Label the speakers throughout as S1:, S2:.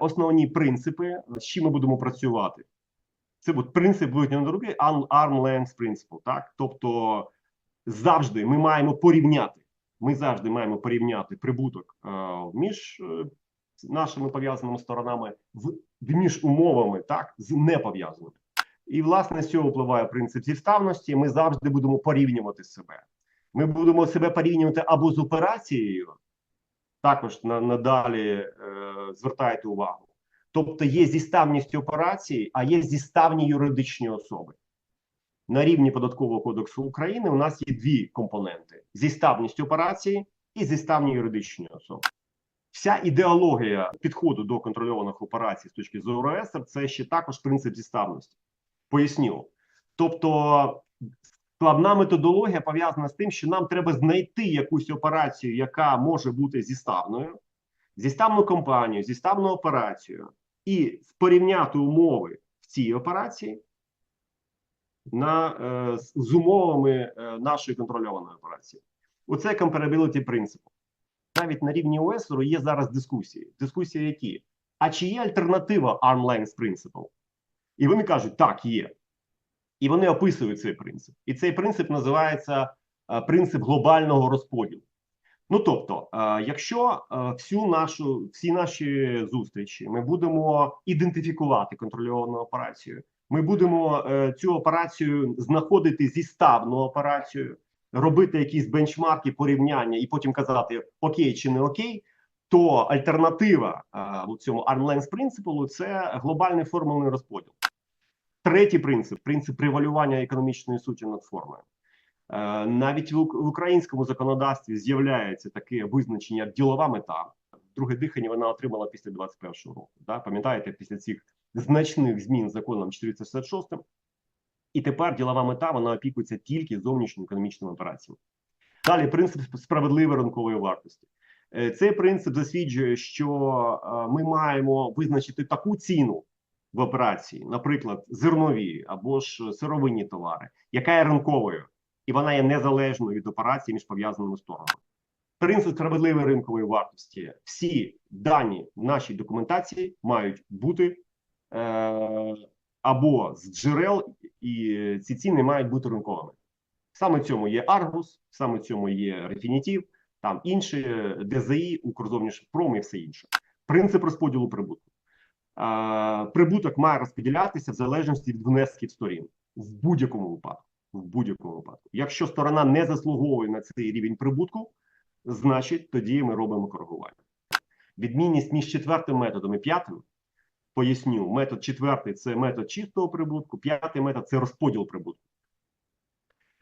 S1: основні принципи, з чим ми будемо працювати. Це от принцип витягнути руки arm length principle, так? Тобто завжди ми маємо порівняти. Ми завжди маємо порівняти прибуток е, між е, нашими пов'язаними сторонами в, між умовами, так, з непов'язаними. І власне з цього впливає принцип зіставності. Ми завжди будемо порівнювати себе. Ми будемо себе порівнювати або з операцією, також надалі е, звертайте увагу. Тобто є зіставність операції, а є зіставні юридичні особи. На рівні податкового кодексу України у нас є дві компоненти: зіставність операції і зіставні юридичні особи. Вся ідеологія підходу до контрольованих операцій з точки зору ЕСР це ще також принцип зіставності. Поясню. Тобто, складна методологія пов'язана з тим, що нам треба знайти якусь операцію, яка може бути зіставною, зіставну компанію, зіставну операцію, і порівняти умови в цій операції на, е, з, умовами е, нашої контрольованої операції. Оце comparability принципу. Навіть на рівні ОСРу є зараз дискусії. Дискусії які? А чи є альтернатива arm length principle? І вони кажуть, так, є. І вони описують цей принцип. І цей принцип називається е, принцип глобального розподілу. Ну тобто, е, якщо е, всю нашу всі наші зустрічі ми будемо ідентифікувати контрольовану операцію, ми будемо цю операцію знаходити зіставну операцію, робити якісь бенчмарки, порівняння, і потім казати окей чи не окей. То альтернатива у цьому length принципу це глобальний формульний розподіл. Третій принцип принцип превалювання економічної суті над формою. Е, навіть в українському законодавстві з'являється таке визначення як ділова мета. Друге дихання вона отримала після 21-го року. Да? Пам'ятаєте, після цих значних змін законом 466 і тепер ділова мета вона опікується тільки зовнішніми економічними операціями. Далі принцип справедливої ринкової вартості. Е, цей принцип засвідчує, що е, ми маємо визначити таку ціну в операції, наприклад, зернові або ж сировинні товари, яка є ринковою і вона є незалежною від операції між пов'язаними сторонами. Принцип справедливої ринкової вартості. Всі дані в нашій документації мають бути е, або з джерел, і ці ціни мають бути ринковими. Саме цьому є Аргус, саме цьому є Рефінітів, там інші ДЗІ, Укрзовнішпром і все інше. Принцип розподілу прибутку. Е, прибуток має розподілятися в залежності від внесків сторін в будь-якому випадку в будь-якому випадку. Якщо сторона не заслуговує на цей рівень прибутку, значить тоді ми робимо коригування. Відмінність між четвертим методом і п'ятим. Поясню, метод четвертий це метод чистого прибутку, п'ятий метод це розподіл прибутку.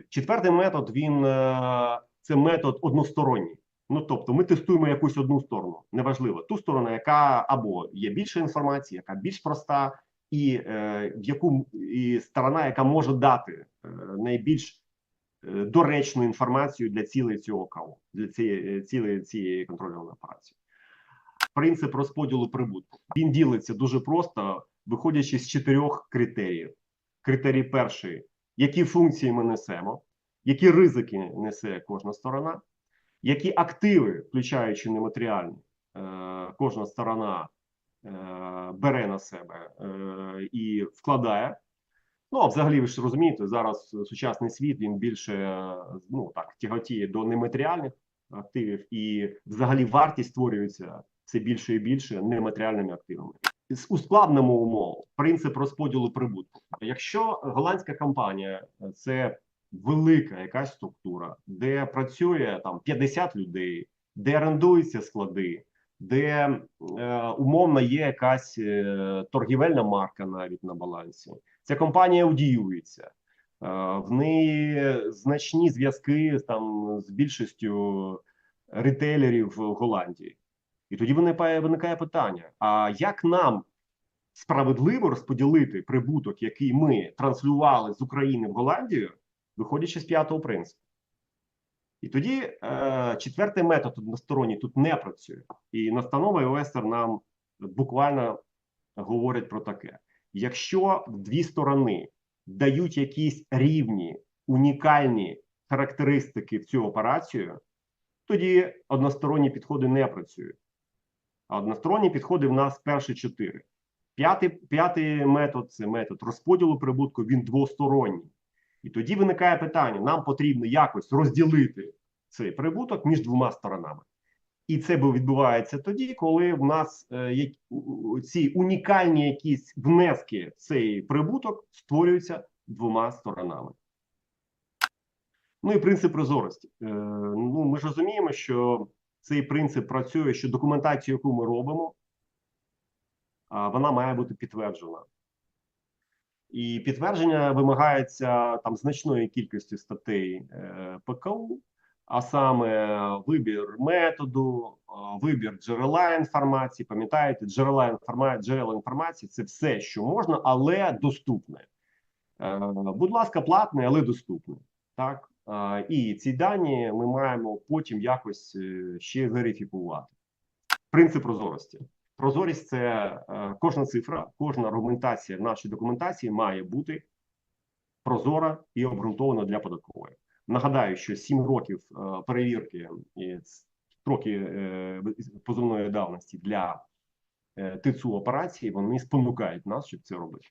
S1: Четвертий метод він е, це метод односторонній. Ну тобто, ми тестуємо якусь одну сторону. Неважливо, ту сторону, яка або є більше інформації, яка більш проста, і е, в яку і сторона, яка може дати е, найбільш е, доречну інформацію для цілей цього КАО, для цієї цілей цієї контрольної операції. Принцип розподілу прибутку він ділиться дуже просто, виходячи з чотирьох критеріїв. Критерій перший: які функції ми несемо, які ризики несе кожна сторона, які активи, включаючи нематеріальні, кожна сторона Е, бере на себе е, і вкладає. Ну, а взагалі, ви ж розумієте, зараз сучасний світ він більше ну так тяготіє до нематеріальних активів, і взагалі вартість створюється все більше і більше нематеріальними активами. Ускладнимо умову принцип розподілу прибутку. Якщо голландська компанія це велика якась структура, де працює там 50 людей, де орендуються склади де е, умовно є якась е, торгівельна марка навіть на балансі. Ця компанія одіюється, е, в неї значні зв'язки там з більшістю ретейлерів в Голландії. І тоді виникає, виникає питання: а як нам справедливо розподілити прибуток, який ми транслювали з України в Голландію, виходячи з п'ятого принципу? І тоді е, четвертий метод односторонній тут не працює. І настанова ОСР нам буквально говорять про таке: якщо дві сторони дають якісь рівні унікальні характеристики в цю операцію, тоді односторонні підходи не працюють. А односторонні підходи в нас перші чотири. П'ятий, п'ятий метод це метод розподілу прибутку. Він двосторонній. І тоді виникає питання: нам потрібно якось розділити цей прибуток між двома сторонами. І це відбувається тоді, коли в нас е, ці унікальні якісь внески в цей прибуток створюються двома сторонами. Ну і принцип прозорості. Е, ну, ми ж розуміємо, що цей принцип працює, що документацію, яку ми робимо, вона має бути підтверджена. І підтвердження вимагається там значної кількості статей е, ПКУ, а саме вибір методу, е, вибір джерела інформації. Пам'ятаєте, джерела інформації, джерела інформації це все, що можна, але доступне. Е, будь ласка, платне, але доступне. Так і ці дані ми маємо потім якось ще верифікувати. Принцип прозорості. Прозорість це е, кожна цифра, кожна аргументація в нашій документації має бути прозора і обґрунтована для податкової. Нагадаю, що 7 років е, перевірки і строки е, позовної давності для ТЦУ операції вони спонукають нас, щоб це робити.